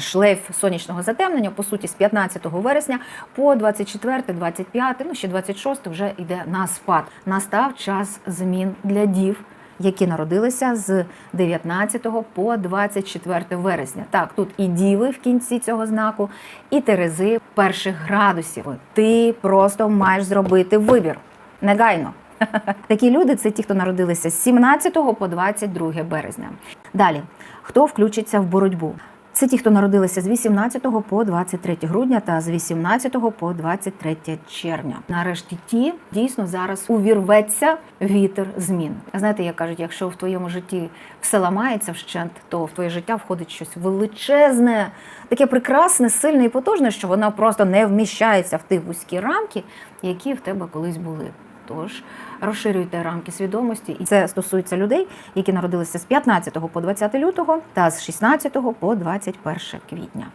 шлейф сонячного затемнення, по суті, з 15 вересня по 24, 25, ну ще 26 вже йде на спад. Настав час змін для дів. Які народилися з 19 по 24 вересня. Так, тут і діви в кінці цього знаку, і терези перших градусів. Ти просто маєш зробити вибір негайно. Такі люди це ті, хто народилися з 17 по 22 березня. Далі, хто включиться в боротьбу? Це ті, хто народилися з 18 по 23 грудня та з 18 по 23 червня. Нарешті ті дійсно зараз увірветься вітер змін. Знаєте, як кажуть, якщо в твоєму житті все ламається вщент, то в твоє життя входить щось величезне, таке прекрасне, сильне і потужне, що воно просто не вміщається в ті вузькі рамки, які в тебе колись були. Тож розширюйте рамки свідомості, і це стосується людей, які народилися з 15 по 20 лютого та з 16 по 21 квітня.